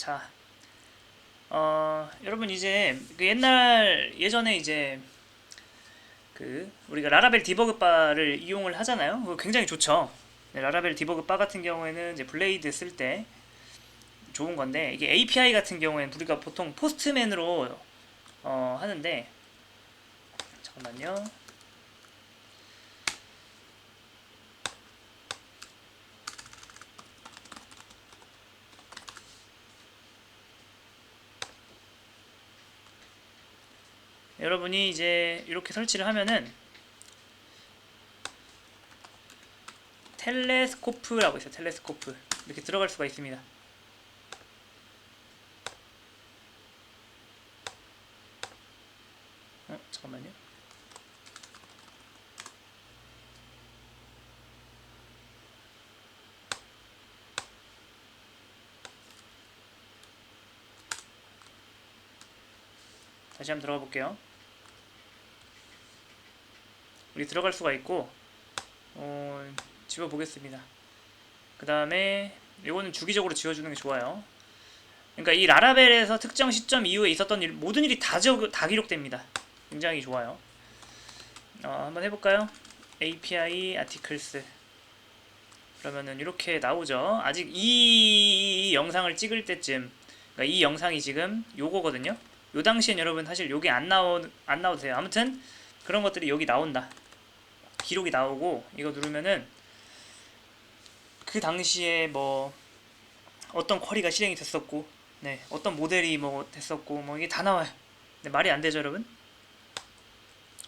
자, 어, 여러분 이제 그 옛날 예전에 이제 그 우리가 라라벨 디버그 바를 이용을 하잖아요. 그거 굉장히 좋죠. 네, 라라벨 디버그 바 같은 경우에는 이제 블레이드 쓸 때 좋은 건데 이게 API 같은 경우에는 우리가 보통 포스트맨으로 어, 하는데 잠깐만요. 여러분이 이제 이렇게 설치를 하면은 텔레스코프라고 있어요. 텔레스코프 이렇게 들어갈 수가 있습니다. 어 잠깐만요. 다시 한번 들어가 볼게요. 우리 들어갈 수가 있고 어, 지워 보겠습니다. 그 다음에 이거는 주기적으로 지워주는 게 좋아요. 그러니까 이 라라벨에서 특정 시점 이후에 있었던 일, 모든 일이 다, 적, 다 기록됩니다. 굉장히 좋아요. 어, 한번 해볼까요? API articles 그러면은 이렇게 나오죠. 아직 이 영상을 찍을 때쯤 그러니까 이 영상이 지금 요거거든요. 요 당시엔 여러분 사실 요게 안 나오 안 나오도 돼요. 아무튼 그런 것들이 여기 나온다. 기록이 나오고 이거 누르면은 그 당시에 뭐 어떤 쿼리가 실행이 됐었고 네 어떤 모델이 뭐 됐었고 뭐 이게 다 나와요. 네, 말이 안 되죠 여러분?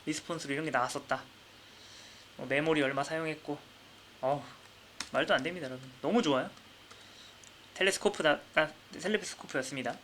리스폰스로 이런 게 나왔었다. 뭐 메모리 얼마 사용했고 어우 말도 안 됩니다 여러분. 너무 좋아요. 텔레스코프다 아, 텔레스코프였습니다.